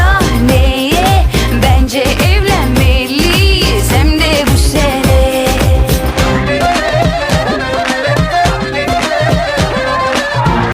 멈춰